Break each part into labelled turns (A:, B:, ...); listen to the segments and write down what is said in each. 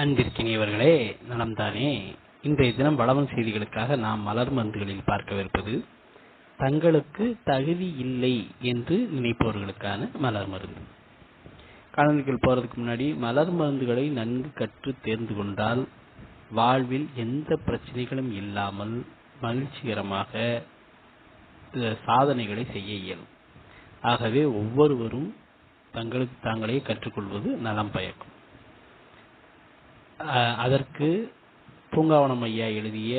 A: அன்பிற்கினியவர்களே நலம்தானே. இன்றைய தினம் வளவன் செய்திகளுக்காக நாம் மலர் மருந்துகளில் பார்க்கவிருப்பது தங்களுக்கு தகுதி இல்லை என்று நினைப்பவர்களுக்கான மலர் மருந்து. காலநிலைகள் போறதுக்கு முன்னாடி மலர் மருந்துகளை நன்கு கற்று தேர்ந்து கொண்டால் வாழ்வில் எந்த பிரச்சனைகளும் இல்லாமல் மகிழ்ச்சிகரமாக சாதனைகளை செய்ய இயலும். ஆகவே ஒவ்வொருவரும் தங்களுக்கு தாங்களே கற்றுக்கொள்வது நலம் பயக்கும். அதற்கு பூங்காவனம் ஐயா எழுதிய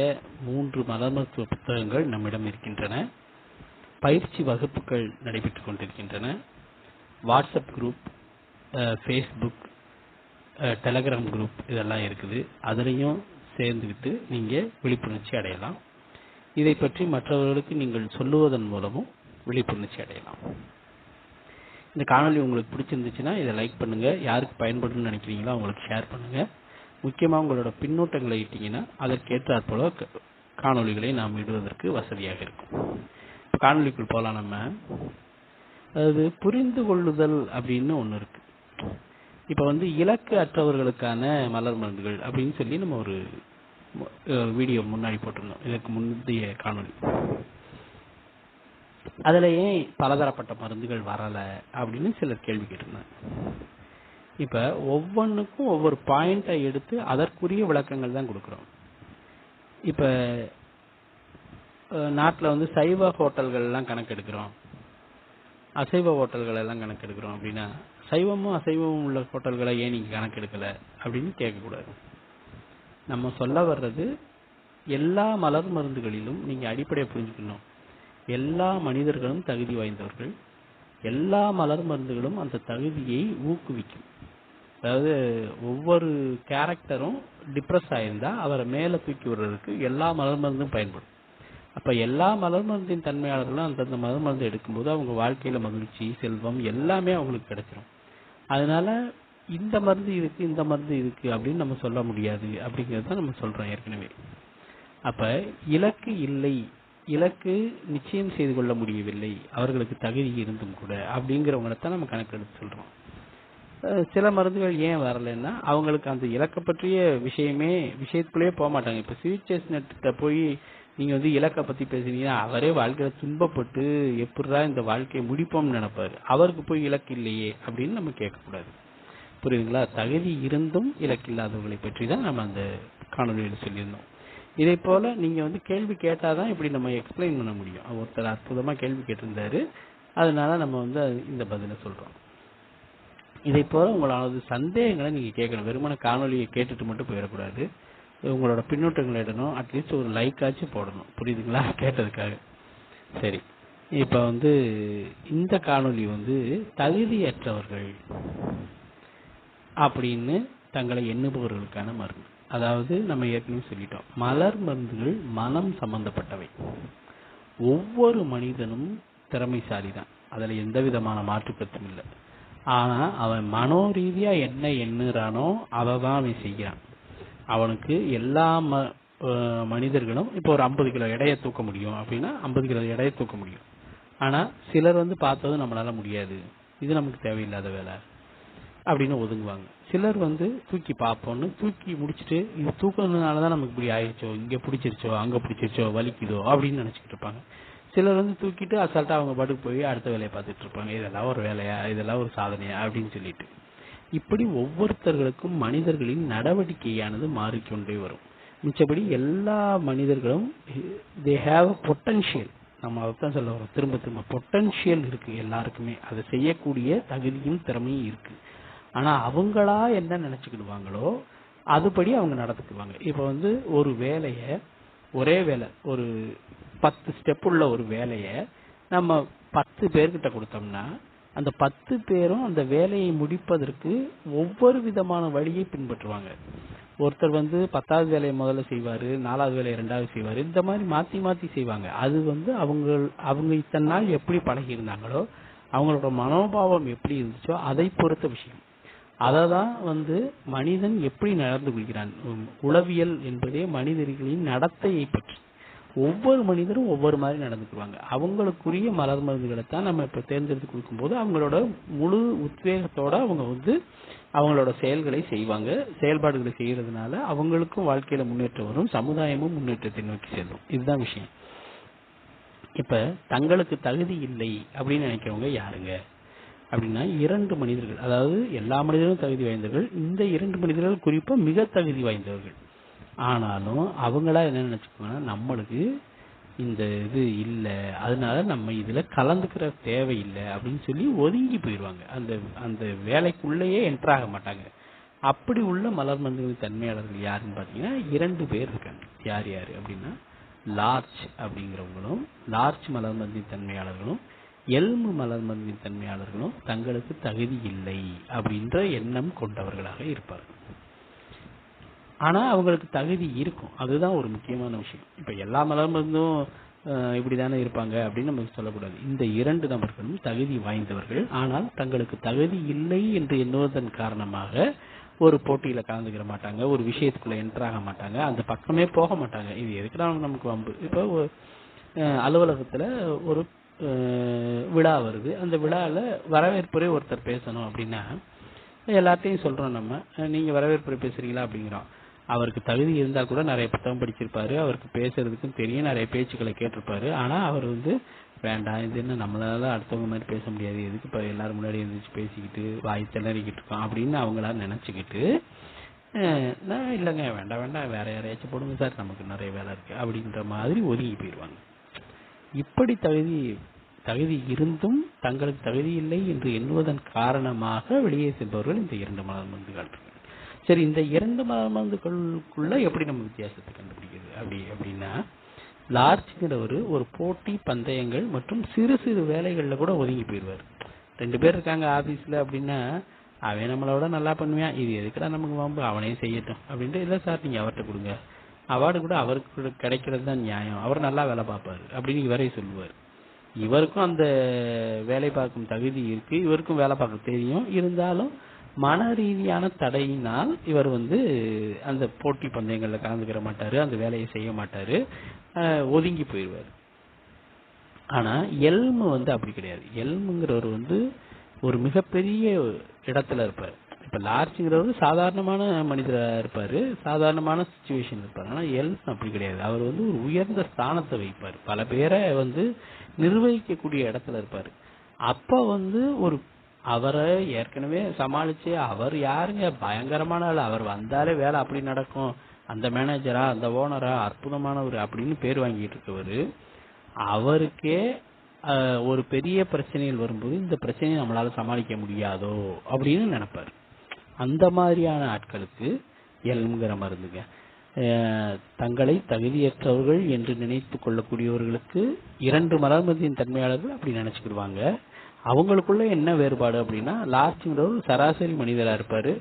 A: மூன்று மலர் புத்தகங்கள் நம்மிடம் இருக்கின்றன. பயிற்சி வகுப்புகள் நடைபெற்றுக் கொண்டிருக்கின்றன. WhatsApp group Facebook Telegram group இதெல்லாம் இருக்குது. அதுலேயும் சேர்ந்துக்கிட்டு நீங்கள் விழிப்புணர்ச்சி அடையலாம். இதை பற்றி மற்றவர்களுக்கு நீங்கள் சொல்லுவதன் மூலமும் விழிப்புணர்ச்சி அடையலாம். இந்த காணொளி உங்களுக்கு பிடிச்சிருந்துச்சுன்னா இதை லைக் பண்ணுங்கள் யாருக்கு பயன்படும்னு நினைக்கிறீங்களோ அவங்களுக்கு ஷேர் பண்ணுங்கள் முக்கியமாக உங்களோட பின்னூட்டங்களை இட்டிங்கன்னா அதற்கேற்றாற் போல க- காணொளிகளை நாம் இடுவதற்கு வசதியாக இருக்கும். காணொலிக்குள் காணொளிக்குள் நம்ம. அதாவது புரிந்து கொள்ளுதல் அப்படின்னு ஒன்று இருக்கு. இப்போ வந்து இலக்கு அற்றவர்களுக்கான மலர் மருந்துகள் அப்படின்னு சொல்லி நம்ம ஒரு வீடியோ முன்னாடி போட்டிருந்தோம். இதற்கு முந்தைய காணொளி. அதுல ஏன் பலதரப்பட்ட மருந்துகள் வரல அப்படின்னு சிலர் கேள்வி கேட்டிருந்தாங்க. இப்ப ஒவ்வொன்றுக்கும் ஒவ்வொரு பாயிண்டை எடுத்து அதற்குரிய விளக்கங்கள் தான் கொடுக்குறோம். இப்ப நாட்டில் வந்து சைவ ஹோட்டல்கள் எல்லாம் கணக்கெடுக்கிறோம். அசைவ ஹோட்டல்கள் எல்லாம் கணக்கெடுக்கிறோம் அப்படின்னா சைவமும் அசைவமும் உள்ள ஹோட்டல்களை ஏன் நீங்க கணக்கெடுக்கல அப்படின்னு கேட்கக்கூடாது. நம்ம சொல்ல வர்றது எல்லா மலர் மருந்துகளிலும் நீங்க அடிப்படையை புரிஞ்சுக்கணும். எல்லா மனிதர்களும் தகுதி வாய்ந்தவர்கள். எல்லா மலர் மருந்துகளும் அந்த தகுதியை ஊக்குவிக்கும். அதாவது ஒவ்வொரு கேரக்டரும் டிப்ரெஸ் ஆயிருந்தா அவரை மேல தூக்கி விடுறதுக்கு எல்லா மலர் மருந்தும் பயன்படும். அப்ப எல்லா மலர் மருந்தின் தன்மையாளர்களும் அந்தந்த மலர் மருந்து எடுக்கும்போது அவங்க வாழ்க்கையில மகிழ்ச்சி செல்வம் எல்லாமே அவங்களுக்கு கிடைச்சிடும் அதனால இந்த மருந்து இருக்கு இந்த மருந்து இருக்கு அப்படின்னு நம்ம சொல்ல முடியாது அப்படிங்கறத தான் நம்ம சொல்றோம் ஏற்கனவே. அப்ப இலக்கு இல்லை இலக்கு நிச்சயம் செய்து கொள்ள முடியவில்லை அவர்களுக்கு தகுதி இருந்தும் கூட அப்படிங்கிறவங்களை தான் நம்ம கணக்கெடுத்து சொல்றோம். சில மருந்துகள் ஏன் வரலைன்னா அவங்களுக்கு அந்த இலக்க பற்றிய விஷயமே விஷயத்துக்குள்ளேயே போக மாட்டாங்க. இப்ப சிவிச்சேஸ் நெட்ட போய் நீங்க வந்து இலக்க பத்தி பேசுனீங்கன்னா அவரே வாழ்க்கையில துன்பப்பட்டு எப்படிடா இந்த வாழ்க்கையை முடிப்போம்னு நினைப்பாரு. அவருக்கு போய் இலக்கு இல்லையே அப்படின்னு நம்ம கேட்கக்கூடாது. புரியுதுங்களா? தகுதி இருந்தும் இலக்கு இல்லாதவர்களை பற்றி தான் நம்ம அந்த காணொலியில் சொல்லியிருந்தோம். இதே போல நீங்க வந்து கேள்வி கேட்டாதான் இப்படி நம்ம எக்ஸ்பிளைன் பண்ண முடியும். ஒருத்தர் அற்புதமா கேள்வி கேட்டிருந்தாரு. அதனால நம்ம வந்து இந்த பதில சொல்றோம். இதை போல உங்களது சந்தேகங்களை நீங்க கேட்கணும். வெறுமன காணொலியை கேட்டுட்டு மட்டும் போயிடக்கூடாது. உங்களோட பின்னூட்டங்கள் இடணும். அட்லீஸ்ட் ஒரு லைக்காச்சும் போடணும். புரியுதுங்களா? கேட்டதுக்காக. சரி. இப்ப வந்து இந்த காணொளி வந்து தகுதியற்றவர்கள் அப்படின்னு தங்களை எண்ணுபவர்களுக்கான மருந்து. அதாவது நம்ம ஏற்கனவே சொல்லிட்டோம். மலர் மருந்துகள் மனம் சம்பந்தப்பட்டவை. ஒவ்வொரு மனிதனும் திறமைசாலி தான் அதில் எந்த விதமான மாற்று கருத்தும் இல்லை. ஆனா அவன் மனோ ரீதியா என்ன எண்ணுறானோ அதை தான் அவன் செய்கிறான் அவனுக்கு எல்லா ம- மனிதர்களும் இப்போ ஒரு ஐம்பது கிலோ எடையை தூக்க முடியும் அப்படின்னா ஐம்பது கிலோ எடையை தூக்க முடியும். ஆனா சிலர் வந்து பார்த்ததும் நம்மளால முடியாது. இது நமக்கு தேவையில்லாத வேலை அப்படின்னு ஒதுங்குவாங்க. சிலர் வந்து தூக்கி பார்ப்போம்னு தூக்கி முடிச்சிட்டு இது தூக்குறதுனால தான் நமக்கு இப்படி ஆயிடுச்சோ இங்க பிடிச்சிருச்சோ அங்க பிடிச்சிருச்சோ வலிக்குதோ அப்படின்னு நினச்சிக்கிட்டு இருப்பாங்க. சிலர் வந்து தூக்கிட்டு அசால்ட்டா அவங்க பாட்டுக்கு போய் அடுத்த வேலையை பார்த்துட்டு இருப்பாங்க. இதெல்லாம் ஒரு வேலையா? இதெல்லாம் ஒரு சாதனையா? அப்படின்னு சொல்லிட்டு. இப்படி ஒவ்வொருத்தர்களுக்கும் மனிதர்களின் நடவடிக்கையானது மாறிக்கொண்டே வரும். மிச்சபடி எல்லா மனிதர்களும் தே ஹேவ் பொட்டன்ஷியல் நம்ம அதைத்தான் சொல்ல வரோம். திரும்ப திரும்ப பொட்டன்ஷியல் இருக்கு எல்லாருக்குமே. அதை செய்யக்கூடிய தகுதியும் திறமையும் இருக்கு. ஆனா அவங்களா என்ன நினைச்சுக்கிடுவாங்களோ அதுபடி அவங்க நடந்துக்குவாங்க. இப்ப வந்து ஒரு வேலைய ஒரே வேலை ஒரு பத்து ஸ்டெப் உள்ள ஒரு வேலையை நம்ம பத்து பேர்கிட்ட கொடுத்தோம்னா அந்த பத்து பேரும் அந்த வேலையை முடிப்பதற்கு ஒவ்வொரு விதமான வழியை பின்பற்றுவாங்க. ஒருத்தர் வந்து பத்தாவது வேலையை முதல்ல செய்வாரு நாலாவது வேலையை ரெண்டாவது செய்வாரு இந்த மாதிரி மாத்தி மாத்தி செய்வாங்க. அது வந்து அவங்க அவங்க இத்தனை நாள் எப்படி பழகி இருந்தாங்களோ அவங்களோட மனோபாவம் எப்படி இருந்துச்சோ அதை பொறுத்த விஷயம். அதை தான் வந்து மனிதன் எப்படி நடந்து கொள்கிறான்? உளவியல் என்பதே மனிதர்களின் நடத்தையை பற்றி. ஒவ்வொரு மனிதரும் ஒவ்வொரு மாதிரி நடந்துக்குவாங்க. அவங்களுக்குரிய மலர் மருந்துகளை தான் நம்ம இப்ப தேர்ந்தெடுத்து கொடுக்கும்போது அவங்களோட முழு உத்வேகத்தோட அவங்க வந்து அவங்களோட செயல்களை செய்வாங்க. செயல்பாடுகளை செய்யறதுனால அவங்களுக்கும் வாழ்க்கையில முன்னேற்றம் வரும். சமுதாயமும் முன்னேற்றத்தை நோக்கி செல்லும். இதுதான் விஷயம். இப்ப தங்களுக்கு தகுதி இல்லை அப்படின்னு நினைக்கிறவங்க யாருங்க? அப்படின்னா இரண்டு மனிதர்கள். அதாவது எல்லா மனிதர்களும் தகுதி வாய்ந்தவர்கள். இந்த இரண்டு மனிதர்கள் குறிப்பா மிக தகுதி வாய்ந்தவர்கள். ஆனாலும் அவங்களா என்ன நினைச்சுக்கோங்கன்னா நம்மளுக்கு இந்த இது இல்லை அதனால நம்ம இதுல கலந்துக்கிற தேவையில்லை அப்படின்னு சொல்லி ஒதுங்கி போயிடுவாங்க. அந்த அந்த வேலைக்குள்ளேயே என்ட்ராக மாட்டாங்க. அப்படி உள்ள மலர் மருந்துகளின் தன்மையாளர்கள் யாருன்னு பார்த்தீங்கன்னா இரண்டு பேர் இருக்காங்க. யார் யார் அப்படின்னா லார்ஜ் அப்படிங்கிறவங்களும் லார்ஜ் மலர் மருந்தின் தன்மையாளர்களும் எல்மு மலர் மருந்தின் தன்மையாளர்களும் தங்களுக்கு தகுதி இல்லை அப்படின்ற எண்ணம் கொண்டவர்களாக இருப்பார்கள். ஆனால் அவங்களுக்கு தகுதி இருக்கும். அதுதான் ஒரு முக்கியமான விஷயம். இப்போ எல்லா மலர் மருந்தும் தானே இருப்பாங்க அப்படின்னு நமக்கு சொல்லக்கூடாது. இந்த இரண்டு நபர்களும் தகுதி வாய்ந்தவர்கள். ஆனால் தங்களுக்கு தகுதி இல்லை என்று எண்ணுவதன் காரணமாக ஒரு போட்டியில கலந்துக்கிற மாட்டாங்க. ஒரு விஷயத்துக்குள்ள என்ட்ராக மாட்டாங்க. அந்த பக்கமே போக மாட்டாங்க. இது எதுக்குடா நமக்கு வம்பு? இப்போ ஒரு, அலுவலகத்துல ஒரு விழா வருது. அந்த விழாவில் வரவேற்புரை ஒருத்தர் பேசணும் அப்படின்னா எல்லாத்தையும் சொல்கிறோம் நம்ம. நீங்கள் வரவேற்புரை பேசுறீங்களா அப்படிங்கிறோம். அவருக்கு தகுதி இருந்தால் கூட நிறைய புத்தகம் படிச்சிருப்பாரு அவருக்கு பேசுறதுக்கும் தெரியும் நிறைய பேச்சுக்களை கேட்டிருப்பாரு. ஆனால் அவர் வந்து வேண்டாம் இது என்ன நம்மளால அடுத்தவங்க மாதிரி பேச முடியாது. எதுக்கு இப்போ எல்லாரும் முன்னாடி இருந்துச்சு பேசிக்கிட்டு வாய் திணறிக்கிட்டு இருக்கோம்? அப்படின்னு அவங்களா நினைச்சுக்கிட்டு நான் இல்லைங்க வேண்டாம் வேண்டாம் வேற யாரையாச்சும் போடுங்க சார் நமக்கு நிறைய வேலை இருக்கு. அப்படின்ற மாதிரி ஒதுங்கி போயிடுவாங்க இப்படி தகுதி தகுதி இருந்தும் தங்களுக்கு தகுதி இல்லை என்று எண்ணுவதன் காரணமாக வெளியே செல்பவர்கள் இந்த இரண்டு மலர் மருந்துகள் இருக்கு. சரி இந்த இரண்டு மலர் மருந்துகளுக்குள்ள எப்படி நம்ம வித்தியாசத்தை கண்டுபிடிக்கிறது? அப்படி அப்படின்னா லார்ஜ்ங்கிற ஒரு போட்டி பந்தயங்கள் மற்றும் சிறு சிறு வேலைகளில் கூட ஒதுங்கி போயிடுவார். ரெண்டு பேர் இருக்காங்க ஆபீஸ்ல அப்படின்னா அவன் நம்மளோட நல்லா பண்ணுவான். இது எதுக்குடா நமக்கு வம்பு? அவனே செய்யட்டும் அப்படின்ட்டு இல்லை சார் நீங்க அவர்கிட்ட கொடுங்க. அவார்டு கூட அவருக்கு கிடைக்கிறது தான் நியாயம். அவர் நல்லா வேலை பார்ப்பாரு அப்படின்னு இவரே சொல்லுவார். இவருக்கும் அந்த வேலை பார்க்கும் தகுதி இருக்கு. இவருக்கும் வேலை பார்க்க தெரியும். இருந்தாலும் மன ரீதியான தடையினால் இவர் வந்து அந்த போட்டி பந்தயங்கள்ல கலந்துக்கிற மாட்டாரு அந்த வேலையை செய்ய மாட்டாரு அஹ், ஒதுங்கி போயிடுவார் ஆனா எல்மு வந்து அப்படி கிடையாது. எல்முங்கிறவர் வந்து ஒரு மிகப்பெரிய இடத்துல இருப்பார். இப்ப லார்ஜ்ங்கிறவர் சாதாரணமான மனிதரா இருப்பாரு சாதாரணமான சுச்சுவேஷன் இருப்பாரு. ஆனா எல் அப்படி கிடையாது. அவர் வந்து ஒரு உயர்ந்த ஸ்தானத்தை வைப்பார். பல பேரை வந்து நிர்வகிக்கக்கூடிய இடத்துல இருப்பாரு. அப்ப வந்து ஒரு அவரை ஏற்கனவே சமாளிச்சு அவர் யாருங்க? பயங்கரமான ஆள். அவர் வந்தாலே வேலை அப்படி நடக்கும். அந்த மேனேஜரா அந்த ஓனரா அற்புதமானவர் அப்படின்னு பேர் வாங்கிட்டு இருக்கவர். அவருக்கே ஒரு பெரிய பிரச்சனையில் வரும்போது இந்த பிரச்சனையை நம்மளால சமாளிக்க முடியாதோ அப்படின்னு நினைப்பாரு. அந்த மாதிரியான ஆட்களுக்கு எல்ம்ங்கிற மருந்துங்க. தங்களை தகுதியற்றவர்கள் என்று நினைத்து கொள்ளக்கூடியவர்களுக்கு இரண்டு மலர்மதியின் தன்மையாளர்கள் அப்படி நினைச்சுக்கிடுவாங்க. அவங்களுக்குள்ள என்ன வேறுபாடு அப்படின்னா லாஸ்ட்ங்கிறவர் சராசரி மனிதராக இருப்பார்.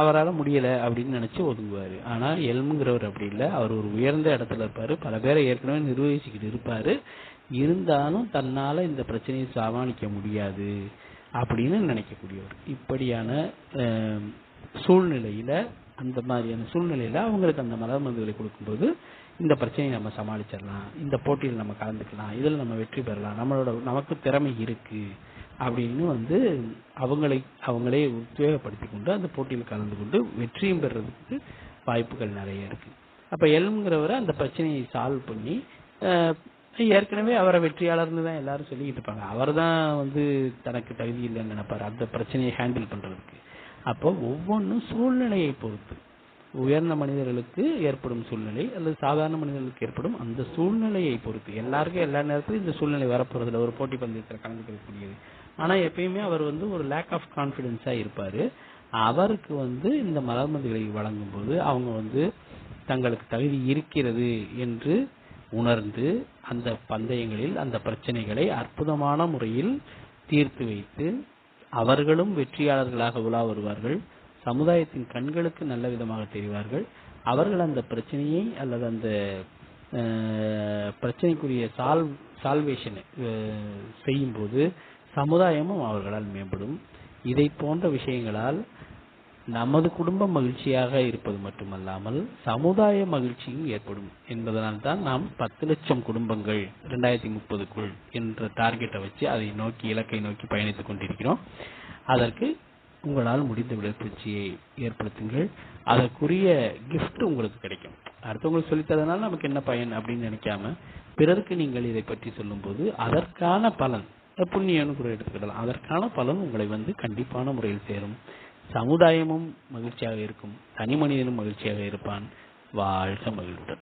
A: அவரால் முடியலை அப்படின்னு நினச்சி ஒதுங்குவார். ஆனால் எல்முங்கிறவர் அப்படி இல்லை. அவர் ஒரு உயர்ந்த இடத்துல இருப்பார். பல பேரை ஏற்கனவே நிர்வகிச்சுக்கிட்டு இருப்பார். இருந்தாலும் தன்னால் இந்த பிரச்சனையை சமாளிக்க முடியாது அப்படின்னு நினைக்கக்கூடியவர். இப்படியான சூழ்நிலையில் அந்த மாதிரியான சூழ்நிலையில் அவங்களுக்கு அந்த மலர் மருந்துகளை கொடுக்கும்போது இந்த பிரச்சனையை நம்ம சமாளிச்சிடலாம். இந்த போட்டியில் நம்ம கலந்துக்கலாம். இதில் நம்ம வெற்றி பெறலாம். நம்மளோட நமக்கு திறமை இருக்கு அப்படின்னு வந்து அவங்களை அவங்களே உத்வேகப்படுத்தி கொண்டு அந்த போட்டியில் கலந்து கொண்டு வெற்றியும் பெறதுக்கு வாய்ப்புகள் நிறைய இருக்கு. அப்ப எலும்ங்கிறவரை அந்த பிரச்சனையை சால்வ் பண்ணி ஏற்கனவே அவரை வெற்றியாளர்னு தான் எல்லாரும் சொல்லிக்கிட்டு இருப்பாங்க. அவர் தான் வந்து தனக்கு தகுதி இல்லைன்னு நினைப்பாரு. அந்த பிரச்சனையை ஹேண்டில் பண்றதுக்கு. அப்போ ஒவ்வொன்றும் சூழ்நிலையை பொறுத்து. உயர்ந்த மனிதர்களுக்கு ஏற்படும் சூழ்நிலை அல்லது சாதாரண மனிதர்களுக்கு ஏற்படும் அந்த சூழ்நிலையை பொறுத்து. எல்லாருக்கும் எல்லா நேரத்திலும் இந்த சூழ்நிலை வரப்போறதுல ஒரு போட்டி பந்தயத்தில் கலந்துக்கக்கூடியது. ஆனா எப்பயுமே அவர் வந்து ஒரு லேக் ஆஃப் கான்பிடன்ஸா இருப்பாரு. அவருக்கு வந்து இந்த மலர்மதிகளை வழங்கும் போது அவங்க வந்து தங்களுக்கு தகுதி இருக்கிறது என்று உணர்ந்து அந்த பந்தயங்களில் அந்த பிரச்சனைகளை அற்புதமான முறையில் தீர்த்து வைத்து அவர்களும் வெற்றியாளர்களாக உலா வருவார்கள். சமுதாயத்தின் கண்களுக்கு நல்ல விதமாக தெரிவார்கள். அவர்கள் அந்த பிரச்சனையை அல்லது அந்த பிரச்சனைக்குரிய சால்வ் சால்வேஷனை செய்யும்போது சமுதாயமும் அவர்களால் மேம்படும். இதை போன்ற விஷயங்களால் நமது குடும்பம் மகிழ்ச்சியாக இருப்பது மட்டுமல்லாமல் சமுதாய மகிழ்ச்சியும் ஏற்படும் என்பதனால் தான் நாம் பத்து லட்சம் குடும்பங்கள் இரண்டாயிரத்தி முப்பதுக்குள் என்ற டார்கெட்டை வச்சு அதை நோக்கி இலக்கை நோக்கி பயணித்துக் கொண்டிருக்கிறோம். அதற்கு உங்களால் முடிந்த விடற்பயிற்சியை ஏற்படுத்துங்கள். அதற்குரிய கிஃப்ட் உங்களுக்கு கிடைக்கும். அடுத்தவங்களுக்கு சொல்லித்தரதுனால நமக்கு என்ன பயன் அப்படின்னு நினைக்காம பிறருக்கு நீங்கள் இதை பற்றி சொல்லும்போது அதற்கான பலன் புண்ணியம்னு கூட எடுத்துக்கிடலாம். அதற்கான பலன் உங்களை வந்து கண்டிப்பான முறையில் சேரும். சமுதாயமும் மகிழ்ச்சியாக இருக்கும். தனி மனிதனும் மகிழ்ச்சியாக இருப்பான். வாழ்க மகிழ்வுடன்.